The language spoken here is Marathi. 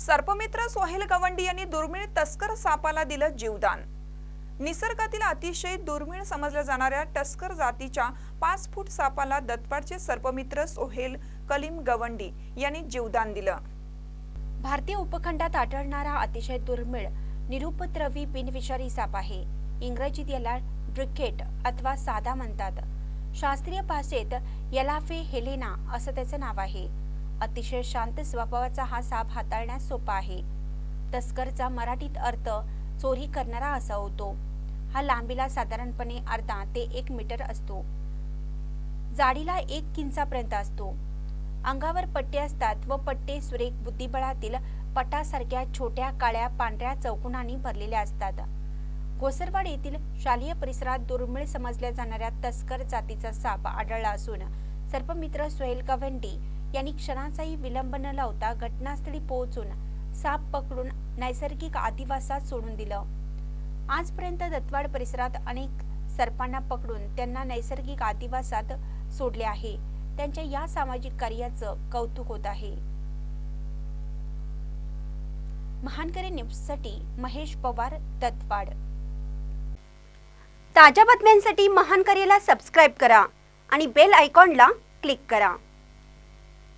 सर्पमित्र सोहेल गवंडी यांनी दुर्मिळ तस्कर सापाला दिलं जीवदान. निसर्गातील अतिशय दुर्मिळ समजल्या जाणाऱ्या टस्कर जातीच्या पाच फूट सापाला दत्तवाडचे सर्पमित्र सोहेल कलीम गवंडी यांनी जीवदान दिलं. भारतीय उपखंडात आढळणारा अतिशय दुर्मिळ निरुपद्रवी बिनविषारी साप आहे. इंग्रजीत याला ड्रिकेट अथवा साधा म्हणतात. शास्त्रीय भाषेत यलाफे हेलेना असं त्याचं नाव आहे. अतिशय शांत स्वभावाचा हा साप हाताळण्यास सोपा आहे. तस्करचा मराठीत अर्थ चोरी करणारा असा होतो. हा लांबीला साधारणपणे अर्धा ते एक मीटर असतो. जाडीला एक किंचापर्यंत असतो. अंगावर पट्टे असतात व पट्टे सुरेख बुद्धिबळातील पटासारख्या छोट्या काळ्या पांढऱ्या चौकुणांनी भरलेल्या असतात. घोसरवाड येथील शालेय परिसरात दुर्मिळ समजल्या जाणाऱ्या तस्कर जातीचा साप आढळला असून सर्पमित्र सोहेल गव्हंडी यांनी क्षणाचाही विलंब न लावता घटनास्थळी पोहोचून साप पकडून नैसर्गिक आदिवासात सोडून दिलं. आजपर्यंत दत्तवाड परिसरात अनेक सर्पांना पकडून त्यांना नैसर्गिक आदिवासात सोडले आहे. त्यांच्या या सामाजिक कार्याचं कौतुक होत आहे. महानकरी न्यूजसाठी महेश पवार दत्तवाड. ताज्या बातम्यांसाठी महानकरीला सबस्क्राईब करा आणि बेल आयकॉनला क्लिक करा.